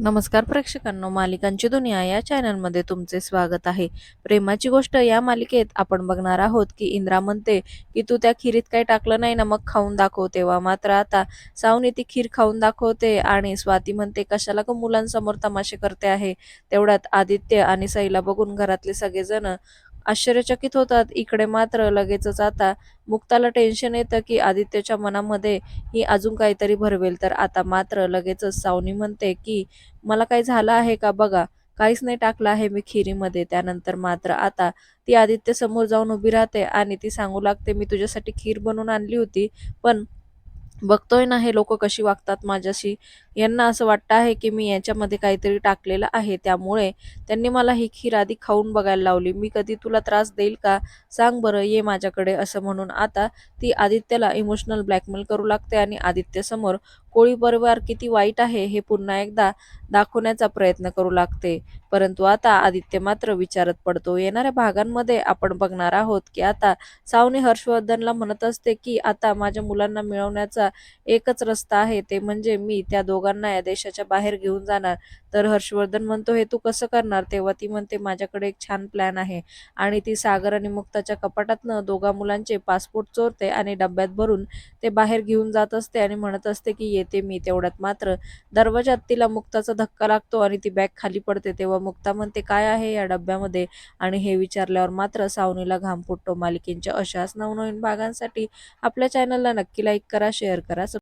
नमस्कार प्रेक्षकांनो मालिकांची दुनिया या चॅनलमध्ये तुमचे स्वागत आहे. प्रेमाची गोष्ट या मालिकेत आपण बघणार आहोत की इंद्रा म्हणते की तू त्या खिरीत काही टाकलं नाही ना मग खाऊन दाखव तेव्हा मात्र आता सावनी ती खीर खाऊन दाखवते आणि स्वाती म्हणते कशाला ग मुलांसमोर तमाशे करते आहे? तेवढ्यात आदित्य आणि सईला बघून घरातले सगळेजण आश्चर्यचकित होतात. इकडे मात्र लगेचच आता मुक्ताला टेन्शन येतं की आदित्यच्या मनामध्ये ही अजून काहीतरी भरवेल. तर आता मात्र लगेचच सावनी म्हणते की मला काही झालं आहे का बघा? काहीच नाही टाकलं आहे मी खिरीमध्ये. त्यानंतर मात्र आता ती आदित्य समोर जाऊन उभी राहते आणि ती सांगू लागते मी तुझ्यासाठी खीर बनवून आणली होती पण बघतोय ना हे लोक कशी वागतात माझ्याशी. यांना असं वाटतं आहे की मी याच्यामध्ये काहीतरी टाकलेलं आहे. त्यामुळे त्यांनी मला ही खीर आधी खाऊन बघायला लावली. मी कधी तुला त्रास देईल का? सांग बरं ये माझ्याकडे असं म्हणून. आता ती आदित्यला इमोशनल ब्लॅकमेल करू लागते आणि आदित्यसमोर कोळी परिवार किती वाईट आहे हे पुन्हा एकदा दाखवण्याचा प्रयत्न करू लागते. परंतु आता आदित्य मात्र विचारत पडतो. येणाऱ्या भागांमध्ये आपण बघणार आहोत की आता सावनी हर्षवर्धनला म्हणत असते की आता माझ्या मुलांना मिळवण्याचा एकच रस्ता आहे ते म्हणजे मी त्या दोघांना या देशाच्या बाहेर घेऊन जाणार. तर हर्षवर्धन म्हणतो हे तू कसं करणार? तेव्हा ती म्हणते माझ्याकडे एक छान प्लॅन आहे. आणि ती सागर आणि मुक्ताच्या कपाटातनं दोघा मुलांचे पासपोर्ट चोरते आणि डब्यात भरून ते बाहेर घेऊन जात असते आणि म्हणत असते की येते मी तेवढ्यात मात्र. दरवाजात तिला मुक्ताचा धक्का लागतो आणि ती बॅग खाली पडते. तेव्हा मुक्ता म्हणते काय आहे या डब्यामध्ये? आणि हे विचारल्यावर मात्र सावनीला घाम फुटतो. मालिकेंच्या अशाच नवनवीन भागांसाठी आपल्या चॅनलला नक्की लाईक करा शेअर करा